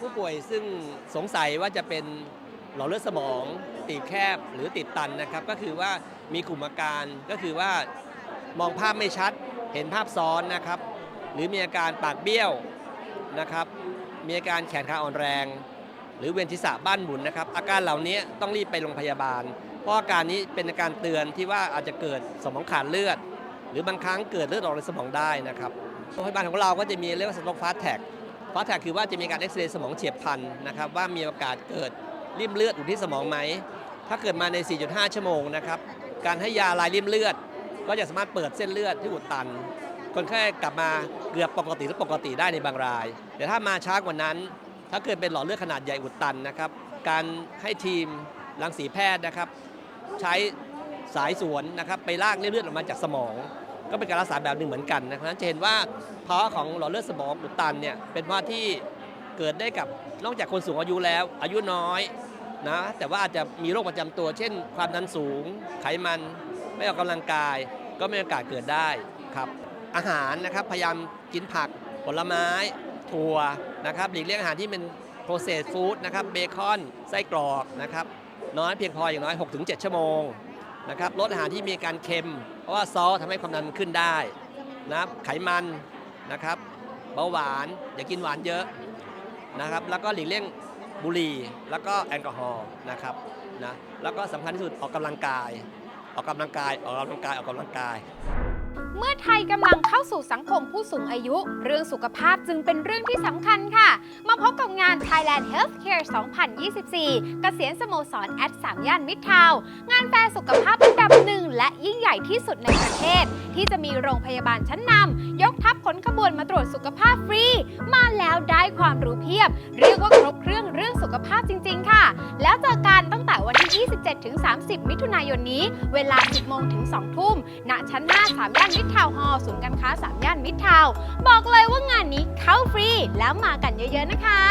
ผู้ป่วยซึ่งสงสัยว่าจะเป็นหลอดเลือดสมอง ตีบแคบหรือติดตันนะครับ ก็คือว่ามีกลุ่มอาการก็คือว่ามองภาพไม่ชัดเห็นภาพซ้อนนะครับ หรือมีอาการปากเบี้ยวนะครับ มีอาการแขนขาอ่อนแรง หรือเวียนศีรษะบ้านหมุนนะครับ อาการเหล่านี้ต้องรีบไปโรงพยาบาล เพราะอาการนี้เป็นอาการเตือนที่ว่าอาจจะเกิดสมองขาดเลือด หรือบางครั้งเกิดเลือดออกในสมองได้นะครับโรงพยาบาลของเราก็จะมีเรียกว่าสต็อกฟาสแท็ก ฟาสแท็กคือว่าจะมีการเอ็กซเรย์สมองเฉียบพลันนะครับว่ามีโอกาสเกิดริ่มเลือดอยู่ที่สมองไหม ถ้าเกิดมาใน 4.5 ชั่วโมงนะครับ การให้ยาลายริ่มเลือด ก็จะสามารถเปิดเส้นเลือดที่อุดตัน คนไข้กลับมาเกือบปกติหรือปกติได้ในบางราย แต่ถ้ามาช้ากว่านั้น ถ้าเกิดเป็นหลอดเลือดขนาดใหญ่อุดตันนะครับ การให้ทีมรังสีแพทย์นะครับ ใช้สายสวนนะครับไปลากเลือดออกมาจากสมอง ก็เป็นการรักษาแบบหนึ่งเหมือนกันนะครับจะเห็นว่าภาวะของหลอดเลือดสมองอุดตันเนี่ยเป็นภาวะที่เกิดได้กับนอกจากคนสูงอายุแล้ว อายุน้อยนะแต่ว่าอาจจะมีโรคประจำตัว เช่น ความดันสูง ไขมัน ไม่ออกกำลังกาย ก็มีโอกาสเกิดได้ครับอาหารนะครับพยายามกินผักผลไม้ ถั่วนะครับหลีกเลี่ยงอาหารที่เป็น processed food นะครับเบคอนไส้กรอกนะครับน้อยเพียงพออย่างน้อย 6-7 ชั่วโมง นะครับลดอาหารที่มีการเค็ม เพราะว่าซอสทำให้ความดันขึ้นได้นะครับไขมันนะครับเบาหวานอย่ากินหวานเยอะนะครับ แล้วก็หลีกเลี่ยงบุหรี่ แล้วก็แอลกอฮอล์นะครับนะแล้วก็สำคัญที่สุดออกกำลังกาย ออกกำลังกายออกกำลังกายออกกำลังกาย เมื่อไทยกำลังเข้าสู่สังคมผู้สูงอายุ เรื่องสุขภาพจึงเป็นเรื่องที่สำคัญค่ะ มาพบกับงาน Thailand Healthcare 2024 เกษียณสโมสรแอด3ย่านมิตรทาวน์งานแฟร์สุขภาพอันดับหนึ่งและยิ่งใหญ่ที่สุดในประเทศ ที่จะมีโรงพยาบาลชั้นนำยกทัพขนขบวนมาตรวจสุขภาพฟรี มาแล้วได้ความรู้เพียบ เรียกว่าครบเครื่องเรื่องสุขภาพจริง ๆ ค่ะ แล้วเจอกันตั้งแต่วันที่ 27ถึง30 มิถุนายนนี้ เวลา 10โมงถึง 2 ทุ่มณชั้น5 3ย่านมิตรทาวน์ฮอลล์ศูนย์การค้าสามย่านมิตรทาวน์บอกเลยว่างานนี้เข้าฟรีแล้วมากันเยอะๆนะคะ